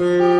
Good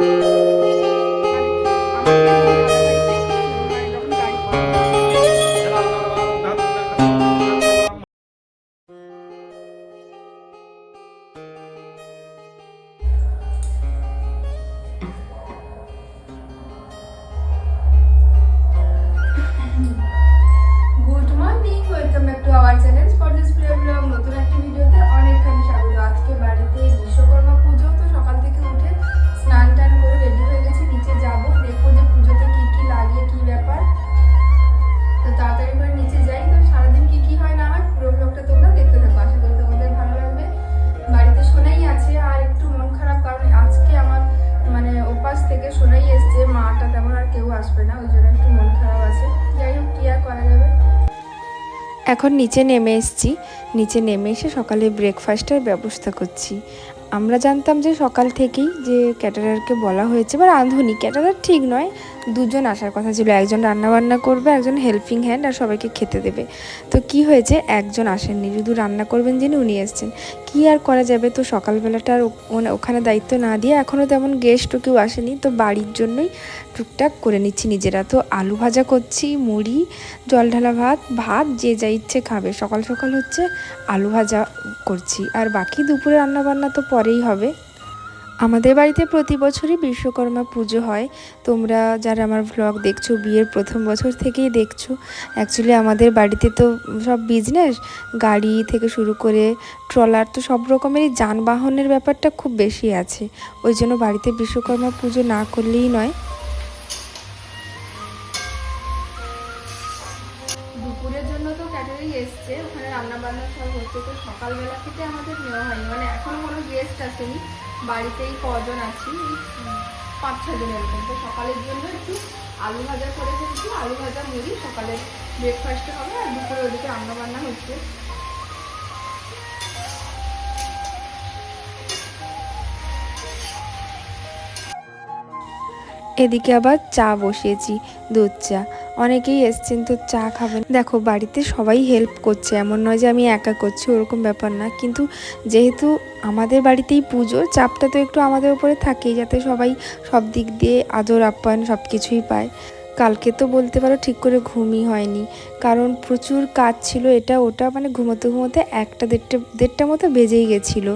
এখন নিচে নেমে এসছি। নিচে নেমে এসে সকালে ব্রেকফাস্টের ব্যবস্থা করছি। আমরা জানতাম যে সকাল থেকেই যে ক্যাটারারকে বলা হয়েছে বা রাঁধুনি ক্যাটারার ঠিক নয় দুজন আসার কথা ছিল। একজন রান্না বান্না করবে, একজন হেল্পিং হ্যান্ড আর সবাইকে খেতে দেবে। তো কি হয়েছে? একজন আসেননি। শুধু রান্না করবেন যিনি, উনি এসছেন। কি আর করা যাবে? তো সকালবেলাটা আর ওখানে দায়িত্ব না দিয়ে এখনও তেমন গেস্টও কেউ আসেনি। তো বাড়ির জন্যই টুকটাক করে নিচ্ছি নিজেরা। তো আলু ভাজা করছি, মুড়ি, জল ঢালা ভাত ভাত যে যা ইচ্ছে খাবে। সকাল সকাল হচ্ছে আলু ভাজা করছি। আর বাকি দুপুরে রান্না বান্না তো পরেই হবে। আমাদের বাড়িতে প্রতি বছরই বিশ্বকর্মা পুজো হয়। তোমরা যারা আমার ভ্লগ দেখছ, বিয়ের প্রথম বছর থেকেই দেখছ অ্যাকচুয়ালি আমাদের বাড়িতে তো সব বিজনেস গাড়ি থেকে শুরু করে ট্রলার তো সব রকমেরই যানবাহনের ব্যাপারটা খুব বেশি আছে। ওই জন্য বাড়িতে বিশ্বকর্মা পুজো না করলেই নয়। রান্না বান্না সব হচ্ছে, তো সকালবেলা থেকে আমাদের নেওয়া হয়নি। মানে এখনও কোনো গেস্ট আসেনি। বাড়িতেই কজন আছি? পাঁচ ছজন এরকম তো সকালের জন্য একটু আলু ভাজা করে ফেলছি। আলু ভাজা মুড়ি সকালে ব্রেকফাস্টে হবে আর দুপুরে ওদিকে রান্না বান্না হচ্ছে। এদিকে আবার চা বসিয়েছি, দুধ চা। অনেকেই এসছেন তো চা খাবেন। দেখো, বাড়িতে সবাই হেল্প করছে। এমন নয় যে আমি একা করছি, ওরকম ব্যাপার না। কিন্তু যেহেতু আমাদের বাড়িতেই পুজো, চাপটা তো একটু আমাদের উপরে থাকেই, যাতে সবাই সব দিক দিয়ে আদর আপ্যায়ন সব কিছুই পায়। কালকে তো বলতে পারো ঠিক করে ঘুমই হয়নি। কারণ প্রচুর কাজ ছিল এটা ওটা মানে ঘুমোতে ঘুমোতে একটা দেড়টা দেড়টা মতো বেজেই গেছিল।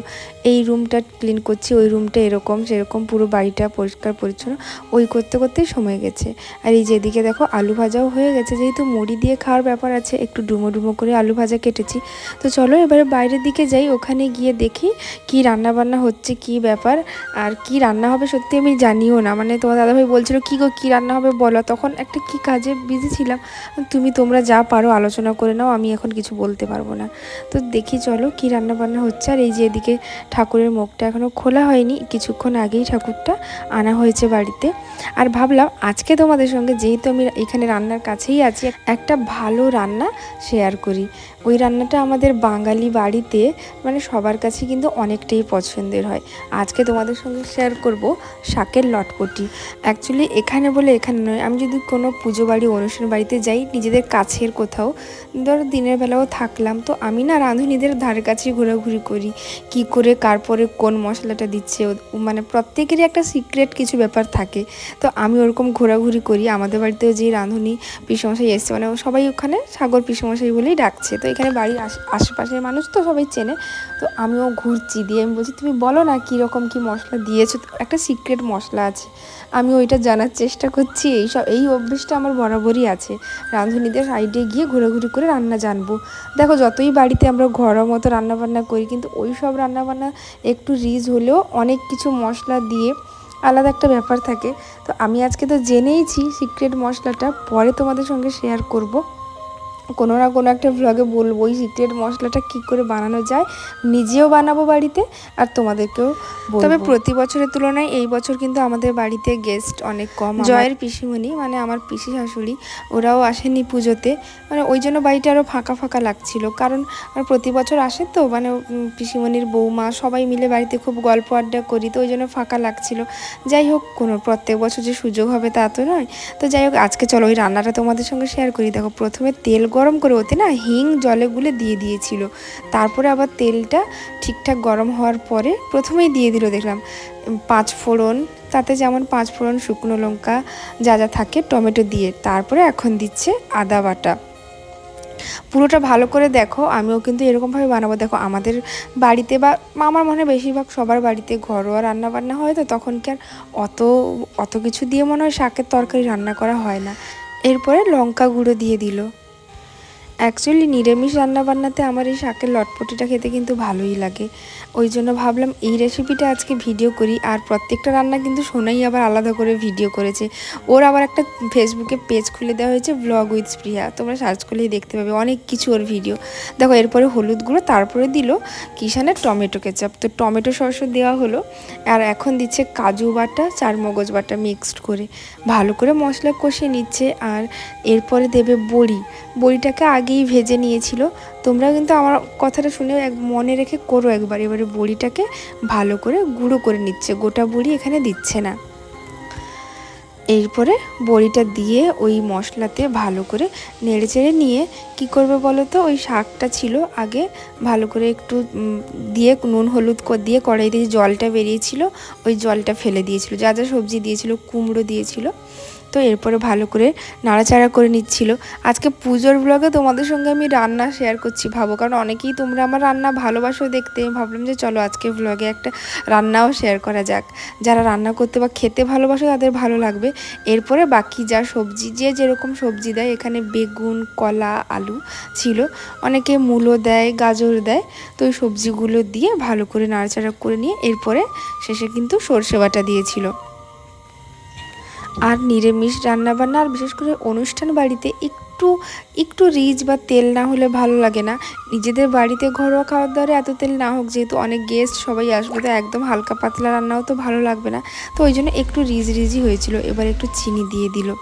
এই রুমটা ক্লিন করছি, ওই রুমটা এরকম, সেরকম পুরো বাড়িটা পরিষ্কার পরিচ্ছন্ন, ওই করতে করতেই সময় গেছে। আর এই যেদিকে দেখো আলু ভাজাও হয়ে গেছে, যেহেতু মুড়ি দিয়ে খাওয়ার ব্যাপার আছে, একটু ডুমো ডুমো করে আলু ভাজা কেটেছি। তো চলো এবারে বাইরের দিকে যাই, ওখানে গিয়ে দেখি কি রান্না বান্না হচ্ছে, কি ব্যাপার, আর কি রান্না হবে সত্যি আমি জানিও না। মানে তোমার দাদাভাই বলছিল, কি গো, কী রান্না হবে বলো? তখন একটা কি কাজে বিজি ছিলাম। তুমি তোমরা যা পারো আলোচনা করে নাও, আমি এখন কিছু বলতে পারব না। তো দেখি চলো কী রান্না বান্না হচ্ছে। আর এই যে এদিকে ঠাকুরের মুখটা এখনও খোলা হয়নি, কিছুক্ষণ আগেই ঠাকুরটা আনা হয়েছে বাড়িতে। আর ভাবলাম আজকে তোমাদের সঙ্গে, যেহেতু আমি এখানে রান্নার কাছেই আছি, একটা ভালো রান্না শেয়ার করি। ওই রান্নাটা আমাদের বাঙালি বাড়িতে মানে সবার কাছে কিন্তু অনেকটাই পছন্দের হয়। আজকে তোমাদের সঙ্গে শেয়ার করব শাকের লটপটি। অ্যাকচুয়ালি এখানে বলে এখানে নয়, আমি যদি কোনো পুজো বাড়ি, অনুষ্ঠান বাড়িতে যাই, নিজেদের কাছের কোথাও, ধরো দিনের বেলাও থাকলাম, তো আমি না রাঁধুনিদের ধারে কাছে ঘোরাঘুরি করি। কি করে, কার পরে কোন মশলাটা দিচ্ছে মানে প্রত্যেকেরই একটা সিক্রেট কিছু ব্যাপার থাকে। তো আমি ওরকম ঘোরাঘুরি করি, আমাদের বাড়িতেও যে রাঁধুনি, পিসমশাই এসছে মানে সবাই ওখানে সাগর পিসমশাই বলেই ডাকছে, তো এখানে বাড়ির আশ- আশেপাশের মানুষ তো সবাই চেনে। তো আমিও ঘুরছি, দিয়ে আমি বলছি, তুমি বলো না কীরকম কী মশলা দিয়েছ? একটা সিক্রেট মশলা আছে। আমি ওইটা জানার চেষ্টা করছি। এই সব, এই অভ্যেসটা আমার বরাবরই আছে। রাঁধুনিদের সাইডে গিয়ে ঘোরাঘুরি করে রান্না জানব। দেখো, যতই বাড়িতে আমরা ঘরোয়া মতো রান্না বান্না করি, কিন্তু ওই সব রান্নাবান্না একটু রিচ হলেও অনেক কিছু মশলা দিয়ে আলাদা একটা ব্যাপার থাকে। তো আমি আজকে তো জেনেইছি সিক্রেট মশলাটা, পরে তোমাদের সঙ্গে শেয়ার করব। কোনো না কোনো একটা ভ্লগে বলব ওই সিক্রেট মশলাটা কি করে বানানো যায় নিজেও বানাবো বাড়িতে আর তোমাদেরকেও তবে প্রতি বছরের তুলনায় এই বছর কিন্তু আমাদের বাড়িতে গেস্ট অনেক কম। জয়ের পিসিমণি মানে আমার পিসি শাশুড়ি ওরাও আসেনি পুজোতে। মানে ওই জন্য বাড়িটা আরও ফাঁকা ফাঁকা লাগছিল। কারণ প্রতি বছর আসে তো মানে পিসিমণির বৌমা সবাই মিলে বাড়িতে খুব গল্প আড্ডা করি তো ওই জন্য ফাঁকা লাগছিল। যাই হোক কোনো প্রত্যেক বছর যে সুযোগ হবে তা তো নয়। তো যাই হোক আজকে চলো ওই রান্নাটা তোমাদের সঙ্গে শেয়ার করি। দেখো প্রথমে তেল গরম করে ওতে না হিং জলে গুলে দিয়ে দিয়েছিল। তারপরে আবার তেলটা ঠিকঠাক গরম হওয়ার পরে প্রথমেই দিয়ে দিল দেখলাম। পাঁচ ফোড়ন, তাতে যেমন পাঁচ ফোড়ন শুকনো লঙ্কা যা যা থাকে টমেটো দিয়ে, তারপরে এখন দিচ্ছে আদা বাটা। পুরোটা ভালো করে দেখো, আমিও কিন্তু এরকমভাবে বানাবো। দেখো, আমাদের বাড়িতে বা আমার মনে হয় বেশিরভাগ সবার বাড়িতে ঘরোয়া রান্না বান্না হয় তো, তখন কি আর অত অত কিছু দিয়ে মনে হয় শাকের তরকারি রান্না করা হয় না। এরপরে লঙ্কা গুঁড়ো দিয়ে দিল। অ্যাকচুয়ালি নিরামিষ রান্নাবান্নাতে আমার এই শাকের লটপটিটা খেতে কিন্তু ভালোই লাগে। ওই জন্য ভাবলাম এই রেসিপিটা আজকে ভিডিও করি, আর প্রত্যেকটা রান্না কিন্তু সোনাই আবার আলাদা করে ভিডিও করেছে। ওর আবার একটা ফেসবুকে পেজ খুলে দেওয়া হয়েছে ব্লগ উইথ স্প্রিয়া তোমরা সার্চ করলেই দেখতে পাবে, অনেক কিছু ওর ভিডিও দেখো, এরপরে হলুদ গুঁড়ো, তারপরে দিল কিষানের টমেটো কেচাপ। তো টমেটো সস দেওয়া হলো, আর এখন দিচ্ছে কাজু বাটা চার মগজ বাটা মিক্সড করে। ভালো করে মশলা কষিয়ে নিচ্ছে, আর এরপরে দেবে বড়ি। বড়িটাকে আগেই ভেজে নিয়েছিল। তোমরা কিন্তু আমার কথাটা শুনে এক মনে রেখে করো একবার। এবারে বড়িটাকে ভালো করে গুঁড়ো করে নিচ্ছে। গোটা বড়ি এখানে দিচ্ছে না। এরপরে বড়িটা দিয়ে ওই মশলাতে ভালো করে নেড়ে চেড়ে নিয়ে কি করবে বলো তো? ওই শাকটা ছিল আগে ভালো করে একটু দিয়ে নুন, হলুদ দিয়ে কড়াই দিয়ে জলটা বেরিয়েছিল, ওই জলটা ফেলে দিয়েছিল। যা যা সবজি দিয়েছিল, কুমড়ো দিয়েছিল। তো এরপরে ভালো করে নাড়াচাড়া করে নিচ্ছিল। আজকে পুজোর ব্লগে তোমাদের সঙ্গে আমি রান্না শেয়ার করছি ভাবো, কারণ অনেকেই তোমরা আমার রান্না ভালোবাসো দেখতে। ভাবলাম যে চলো আজকে ব্লগে একটা রান্নাও শেয়ার করা যাক। যারা রান্না করতে বা খেতে ভালোবাসে তাদের ভালো লাগবে। এরপরে বাকি যা সবজি, যে যেরকম সবজি দেয়, এখানে বেগুন, কলা, আলু ছিল। অনেকে মূলো দেয়, গাজর দেয়। তো ওই সবজিগুলো দিয়ে ভালো করে নাড়াচাড়া করে নিয়ে এরপরে শেষে কিন্তু সর্ষে বাটা দিয়েছিল। আর নিরামিষ রান্নাবান্না আর বিশেষ করে অনুষ্ঠান বাড়িতে একটু একটু রিচ বা তেল না হলে ভালো লাগে না। নিজেদের বাড়িতে ঘরোয়া খাওয়ার দাওয়ারে এত তেল না হোক, যেহেতু অনেক গেস্ট সবাই আসবে, তো একদম হালকা পাতলা রান্নাও তো ভালো লাগবে না। তো ওই জন্য একটু রিজ রিজি হয়েছিল। এবার একটু চিনি দিয়ে দিল।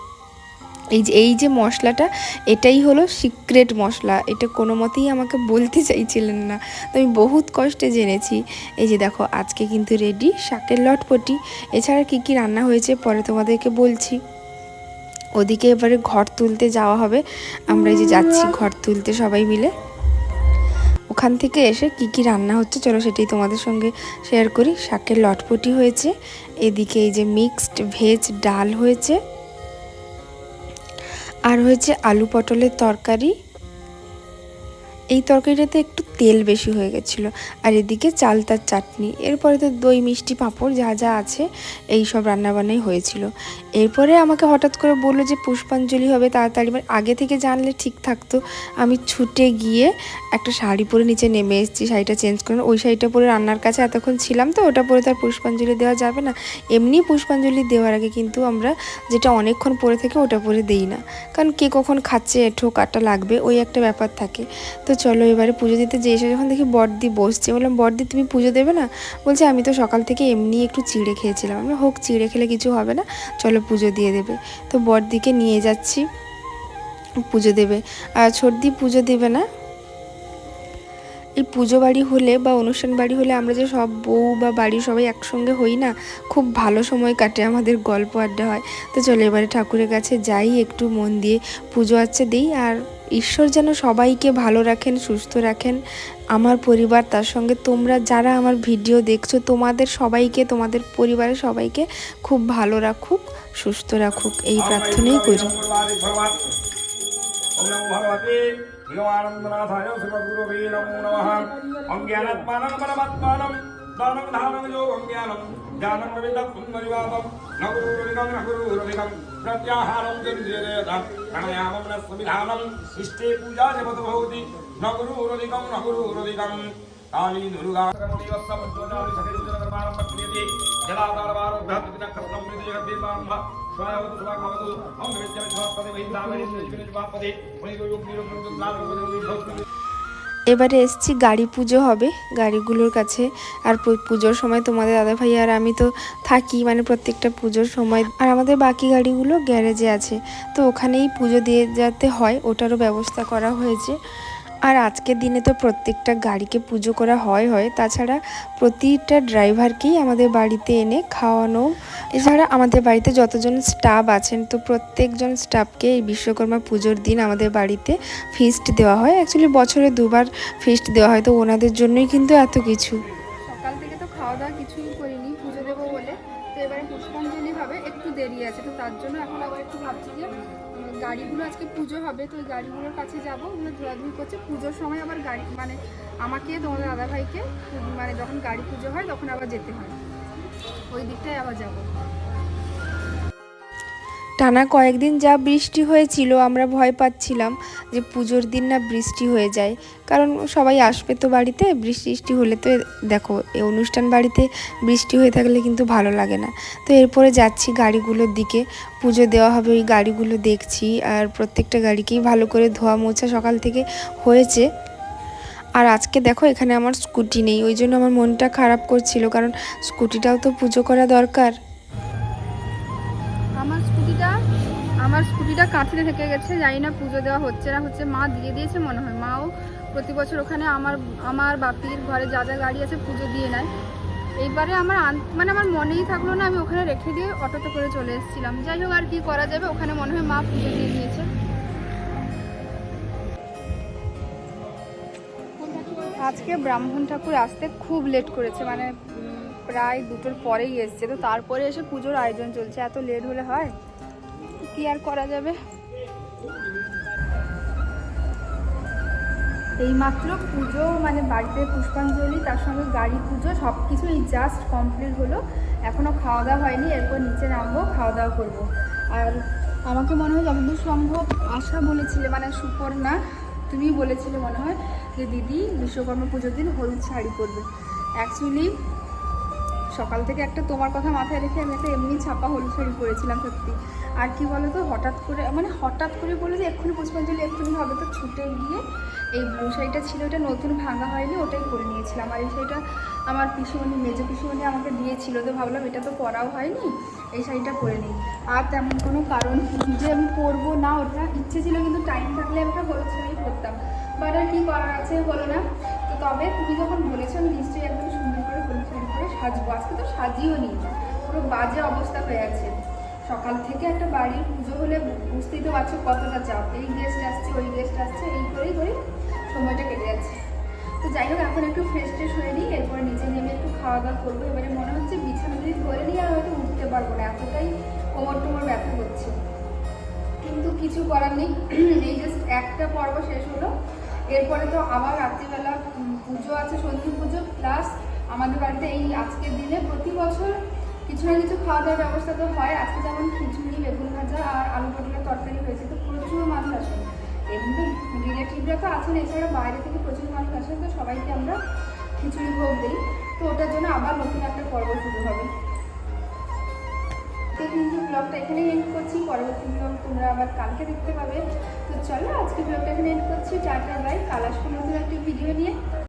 এই যে এই যে মশলাটা, এটাই হলো সিক্রেট মশলা। এটা কোনো মতেই আমাকে বলতে চাইছিলেন না। তো আমি বহুত কষ্টে জেনেছি। এই যে দেখো, আজকে কিন্তু রেডি শাকের লটপটি। এছাড়া কী কী রান্না হয়েছে পরে তোমাদেরকে বলছি। ওদিকে এবারে ঘর তুলতে যাওয়া হবে। আমরা এই যে যাচ্ছি ঘর তুলতে সবাই মিলে। ওখান থেকে এসে কি কি রান্না হচ্ছে, চলো সেটাই তোমাদের সঙ্গে শেয়ার করি। শাকের লটপটি হয়েছে। এদিকে এই যে মিক্সড ভেজ ডাল হয়েছে। আর হয়েছে আলু পটলের তরকারি এই তরকারিটাতে একটু তেল বেশি হয়ে গেছিল। আর এদিকে চালতার চাটনি, এরপরে তো দই, মিষ্টি, পাঁপড় যা যা আছে, এই সব রান্নাবান্নাই হয়েছিল। এরপরে আমাকে হঠাৎ করে বলল যে, পুষ্পাঞ্জলি হবে তাড়াতাড়ি। মানে আগে থেকে জানলে ঠিক থাকতো। আমি ছুটে গিয়ে একটা শাড়ি পরে নিচে নেমে এসেছি, শাড়িটা চেঞ্জ করে ওই শাড়িটা পরে রান্নার কাছে এতক্ষণ ছিলাম তো, ওটা পরে তার পুষ্পাঞ্জলি দেওয়া যাবে না। এমনি পুষ্পাঞ্জলি দেওয়ার আগে কিন্তু আমরা যেটা অনেকক্ষণ পরে থেকে, ওটা পরে দেই না। কারণ কে কখন খাচ্ছে এঠো কাটা লাগবে, ওই একটা ব্যাপার থাকে। তো চলো এবারে পুজো দিতে যে এসে যখন দেখি বড়দি বসছে বললাম বড়দি তুমি পুজো দেবে না? বলছে, আমি তো সকাল থেকে এমনি একটু চিড়ে খেয়েছিলাম। আমি হোক, চিড়ে খেলে কিছু হবে না, চলো পুজো দিয়ে দেবে। তো বড়দিকে নিয়ে যাচ্ছি, পুজো দেবে। আর ছোটদি পুজো দেবে না। এই পুজো বাড়ি হলে বা অনুষ্ঠান বাড়ি হলে আমরা যে সব বউ বা বাড়ির সবাই একসঙ্গে হই না, খুব ভালো সময় কাটে আমাদের গল্প আড্ডা হয়। তো চলো এবারে ঠাকুরের কাছে যাই, একটু মন দিয়ে পুজো আচ্ছা দিই। আর ঈশ্বর যেন সবাইকে ভালো রাখেন সুস্থ রাখেন। আমার পরিবার তার সঙ্গে তোমরা যারা আমার ভিডিও দেখছ তোমাদের সবাইকে তোমাদের পরিবারের সবাইকে খুব ভালো রাখুক সুস্থ রাখুক। এই প্রার্থনাই করি। ওম নমো ధనం ధానం యోగం జ్ఞానం జ్ఞానం విదం పునర్వివాదం నగురురిదం నగురురిదం ప్రత్యాహారం జనిజేదం ప్రణయామం న సంవిధానం ఇష్టే పూజా జపత భవతి నగురురిదం నగురురిదం కాళీ నురుగా స్వాగతం స్వాగతం ఓం విద్యా విశ్వాపతి వైద్యామని విశ్వాపతి వైద్యుక్తి భక్తి এবারে এসছি, গাড়ি পুজো হবে, গাড়িগুলোর কাছে। আর পুজোর সময় তোমাদের দাদা ভাই আর আমি তো থাকি মানে প্রত্যেকটা পুজোর সময়। আর আমাদের বাকি গাড়িগুলো গ্যারেজে আছে। তো ওখানেই পুজো দিয়ে যাতে হয়, ওটারও ব্যবস্থা করা হয়েছে। আর আজকের দিনে তো প্রত্যেকটা গাড়িকে পুজো করা হয় হয়। তাছাড়া প্রতিটা ড্রাইভারকেই আমাদের বাড়িতে এনে খাওয়ানো। এছাড়া আমাদের বাড়িতে যতজন স্টাফ আছেন, তো প্রত্যেকজন স্টাফকে এই বিশ্বকর্মা পুজোর দিন আমাদের বাড়িতে ফিস্ট দেওয়া হয়। অ্যাকচুয়ালি বছরে দুবার ফিস্ট দেওয়া হয়, তো ওনাদের জন্যই কিন্তু এত কিছু। সকাল থেকে তো খাওয়া দাওয়া কিছুই করিনি, পুজো দেবো বলে। তো এবারে পুষ্পাঞ্জলি হবে, একটু দেরি আছে, তো তার জন্য এখন আবার একটু ভাবছি যে গাড়িগুলো আজকে পুজো হবে, তো ওই গাড়িগুলোর কাছে যাব। ওগুলো ধোয়াধুয়ি করছে। পুজোর সময় আবার গাড়ি মানে আমাকে, তোমাদের দাদাভাইকে মানে যখন গাড়ি পুজো হয়, তখন আবার যেতে হয়। ওই দিকটায় আবার যাব। টানা কয়েকদিন যা বৃষ্টি হয়েছিল, আমরা ভয় পাচ্ছিলাম যে পুজোর দিন না বৃষ্টি হয়ে যায়। কারণ সবাই আসবে তো বাড়িতে, বৃষ্টি বৃষ্টি হলে তো দেখো এই অনুষ্ঠান বাড়িতে বৃষ্টি হয়ে থাকলে কিন্তু ভালো লাগে না। তো এরপরে যাচ্ছি গাড়িগুলোর দিকে। পুজো দেওয়া হবে, ওই গাড়িগুলো দেখছি আর প্রত্যেকটা গাড়িকেই ভালো করে ধোয়া মোছা সকাল থেকে হয়েছে। আর আজকে দেখো, এখানে আমার স্কুটি নেই, ওই জন্য আমার মনটা খারাপ করছিল, কারণ স্কুটিটাও তো পুজো করা দরকার। আমার স্কুটিটা কাঁথিতে থেকে গেছে জানি না, পুজো দেওয়া হচ্ছে না, হচ্ছে মা দিয়ে দিয়েছে মনে হয়। মাও প্রতি বছর ওখানে আমার আমার বাপির ঘরে যা যা গাড়ি আছে পুজো দিয়ে নেয়। এইবারে আমার মানে আমার মনেই থাকল না, আমি ওখানে রেখে দিয়ে অটোতে করে চলে এসেছিলাম। যাই হোক, আর কি করা যাবে, ওখানে মনে হয় মা পুজো দিয়ে দিয়েছে। আজকে ব্রাহ্মণ ঠাকুর আসতে খুব লেট করেছে মানে প্রায় দুটোর পরেই এসছে। তো তারপরে এসে পুজোর আয়োজন চলছে, এত লেট হলে হয়? কি আর করা যাবে? এইমাত্র পুজো মানে বাড়িতে পুষ্পাঞ্জলি, তার সঙ্গে গাড়ি পুজো সব কিছুই জাস্ট কমপ্লিট হলো। এখনও খাওয়া দাওয়া হয়নি, এরপর নিচে নামবো খাওয়া দাওয়া করব। আর আমাকে মনে হয় যতদূর সম্ভব আশা বলেছিলে মানে সুপর্ণা তুমি বলেছিলে মনে হয়, যে দিদি বিশ্বকর্মা পুজোর দিন হলুদ শাড়ি পরবে। অ্যাকচুয়ালি সকাল থেকে একটা তোমার কথা মাথায় রেখে আমি একটা এমনি ছাপা হলুদ শাড়ি পরেছিলাম সত্যি। আর কি বলো তো হঠাৎ করে মানে হঠাৎ করে বলে যে এক্ষুনি পুষ্পাঞ্জলি, এক্ষুনি হবে তো ছুটে গিয়ে এই ব্লু শাড়িটা ছিল, এটা নতুন ভাঙা হয়নি, ওটাই করে নিয়েছিলাম। আর এই শাড়িটা আমার পিসুমণি, মেজো পিসুমণি আমাকে দিয়েছিল তো ভাবলাম এটা তো পরাও হয়নি, এই শাড়িটা পরে নিই। আর তেমন কোনো কারণ যে আমি পরবো না, ওটা ইচ্ছে ছিল কিন্তু টাইম থাকলে আমি একটা হলুদ শাড়ি পরতাম। বাট আর কী করার আছে বলো না? তো তবে তুমি যখন বলেছ, আমি নিশ্চয়ই একদম সুন্দর করে হলুদ শাড়ি পরে সাজবো। আজকে তো সাজিও নি পুরো বাজে অবস্থা হয়ে আছে। সকাল থেকে একটা বাড়ির পুজো হলে বুঝতেই তো পারছ কতটা চাপ। এই গেস্ট আসছে, ওই গেস্ট আসছে, এই করেই করেই সময়টা কেটে যাচ্ছে। তো যাই হোক, এখন একটু ফ্রেশ ট্রেশ হয়ে নিই, এরপরে নিচে নেমে একটু খাওয়া দাওয়া করব। এবারে মনে হচ্ছে বিছানা যদি ধরে নিই আর হয়তো উঠতে পারব না, এতটাই কোমর টোমর ব্যথা করছে। কিন্তু কিছু করার নেই। এই জাস্ট একটা পর্ব শেষ হলো। এরপরে তো আবার রাত্রিবেলা পুজো আছে সন্ধি পুজো প্লাস আমাদের বাড়িতে এই আজকের দিনে প্রতি বছর কিছু না কিছু খাওয়া দাওয়ার ব্যবস্থা তো হয়। আজকে যেমন খিচুড়ি, বেগুন ভাজা আর আলু পটলের তরকারি হয়েছে, তো প্রচুর মানুষ আসে। এমনি রিলেটিভরা তো আছেন, এছাড়া বাইরে থেকে প্রচুর মানুষ আসেন, তো সবাইকে আমরা খিচুড়ি ভোগ দিই। তো ওটার জন্য আবার নতুন একটা পর্ব শুরু হবে। তো কিন্তু ব্লগটা এখানেই এন্ড করছি, পরবর্তী ব্লগ তোমরা আবার কালকে দেখতে পাবে। তো চলো, আজকে ব্লগটা এখানে এন্ড করছি। টাটা বাই কাল আসব নতুন একটা ভিডিও নিয়ে।